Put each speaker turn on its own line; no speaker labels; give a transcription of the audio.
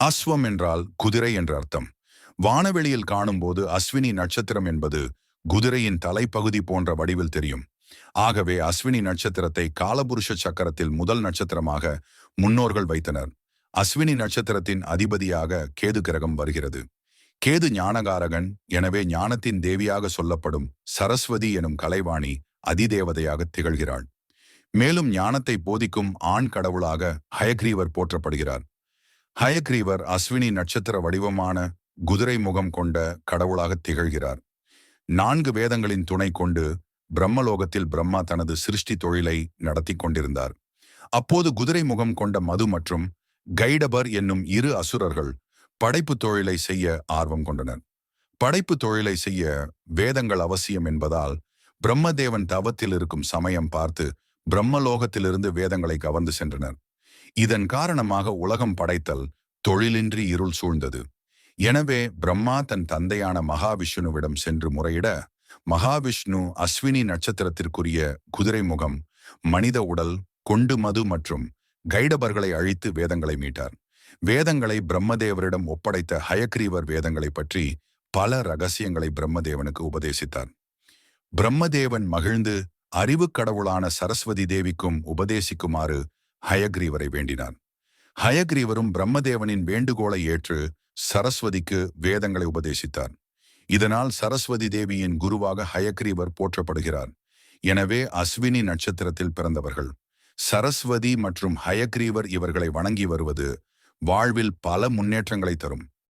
அஸ்வம் என்றால் குதிரை என்ற அர்த்தம். வானவெளியில் காணும்போது அஸ்வினி நட்சத்திரம் என்பது குதிரையின் தலைப்பகுதி போன்ற வடிவில் தெரியும். ஆகவே அஸ்வினி நட்சத்திரத்தை காலபுருஷ சக்கரத்தில் முதல் நட்சத்திரமாக முன்னோர்கள் வைத்தனர். அஸ்வினி நட்சத்திரத்தின் அதிபதியாக கேது கிரகம் வருகிறது. கேது ஞானகாரகன் எனவே ஞானத்தின் தேவியாக சொல்லப்படும் சரஸ்வதி எனும் கலைவாணி அதிதேவதையாக திகழ்கிறாள். மேலும் ஞானத்தை போதிக்கும் ஆண் கடவுளாக ஹயக்ரீவர் போற்றப்படுகிறார். ஹயக்ரீவர் அஸ்வினி நட்சத்திர வடிவமான குதிரை முகம் கொண்ட கடவுளாக திகழ்கிறார். நான்கு வேதங்களின் துணை கொண்டு பிரம்மலோகத்தில் பிரம்மா தனது சிருஷ்டி தொழிலை நடத்தி கொண்டிருந்தார். அப்போது குதிரை முகம் கொண்ட மது மற்றும் கைடபர் என்னும் இரு அசுரர்கள் படைப்பு தொழிலை செய்ய ஆர்வம் கொண்டனர். படைப்பு தொழிலை செய்ய வேதங்கள் அவசியம் என்பதால் பிரம்மதேவன் தவத்தில் இருக்கும் சமயம் பார்த்து பிரம்மலோகத்திலிருந்து வேதங்களை கவர்ந்து சென்றனர். இதன் காரணமாக உலகம் படைத்தல் தொழிலின்றி இருள் சூழ்ந்தது. எனவே பிரம்மா தன் தந்தையான மகாவிஷ்ணுவிடம் சென்று முறையிட மகாவிஷ்ணு அஸ்வினி நட்சத்திரத்திற்குரிய குதிரை முகம் மனித உடல் கொண்டு மது மற்றும் கைடபர்களை அழித்து வேதங்களை மீட்டார். வேதங்களை பிரம்மதேவரிடம் ஒப்படைத்த ஹயக்ரீவர் வேதங்களை பற்றி பல ரகசியங்களை பிரம்மதேவனுக்கு உபதேசித்தார். பிரம்மதேவன் மகிழ்ந்து அறிவு கடவுளான சரஸ்வதி தேவிக்கும் உபதேசிக்குமாறு ஹயக்ரீவரை வேண்டினார் ஹயக்ரீவரும் பிரம்மதேவனின் வேண்டுகோளை ஏற்று சரஸ்வதிக்கு வேதங்களை உபதேசித்தார். இதனால் சரஸ்வதி தேவியின் குருவாக ஹயக்ரீவர் போற்றப்படுகிறார். எனவே அஸ்வினி நட்சத்திரத்தில் பிறந்தவர்கள். சரஸ்வதி மற்றும் ஹயக்ரீவர் இவர்களை வணங்கி வருவது வாழ்வில் பல முன்னேற்றங்களை தரும்.